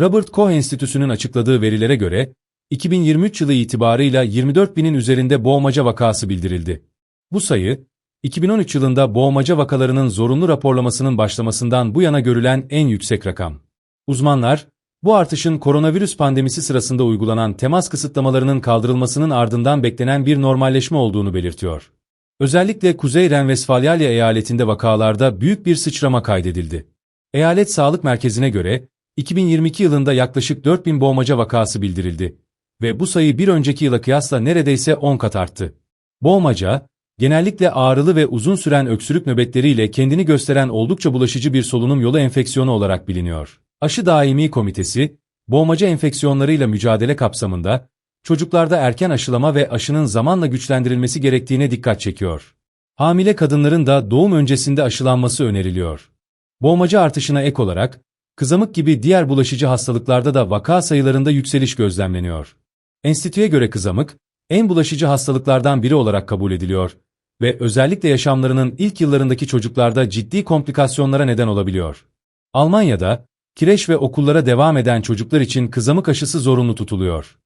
Robert Koch Enstitüsü'nün açıkladığı verilere göre, 2023 yılı itibarıyla 24 binin üzerinde boğmaca vakası bildirildi. Bu sayı, 2013 yılında boğmaca vakalarının zorunlu raporlamasının başlamasından bu yana görülen en yüksek rakam. Uzmanlar, bu artışın koronavirüs pandemisi sırasında uygulanan temas kısıtlamalarının kaldırılmasının ardından beklenen bir normalleşme olduğunu belirtiyor. Özellikle Kuzey Ren-Vesfalya eyaletinde vakalarda büyük bir sıçrama kaydedildi. Eyalet Sağlık Merkezi'ne göre, 2022 yılında yaklaşık 4000 boğmaca vakası bildirildi ve bu sayı bir önceki yıla kıyasla neredeyse 10 kat arttı. Boğmaca, genellikle ağrılı ve uzun süren öksürük nöbetleriyle kendini gösteren oldukça bulaşıcı bir solunum yolu enfeksiyonu olarak biliniyor. Aşı Daimi Komitesi, boğmaca enfeksiyonlarıyla mücadele kapsamında, çocuklarda erken aşılama ve aşının zamanla güçlendirilmesi gerektiğine dikkat çekiyor. Hamile kadınların da doğum öncesinde aşılanması öneriliyor. Boğmaca artışına ek olarak, kızamık gibi diğer bulaşıcı hastalıklarda da vaka sayılarında yükseliş gözlemleniyor. Enstitüye göre kızamık, en bulaşıcı hastalıklardan biri olarak kabul ediliyor ve özellikle yaşamlarının ilk yıllarındaki çocuklarda ciddi komplikasyonlara neden olabiliyor. Almanya'da, kireç ve okullara devam eden çocuklar için kızamık aşısı zorunlu tutuluyor.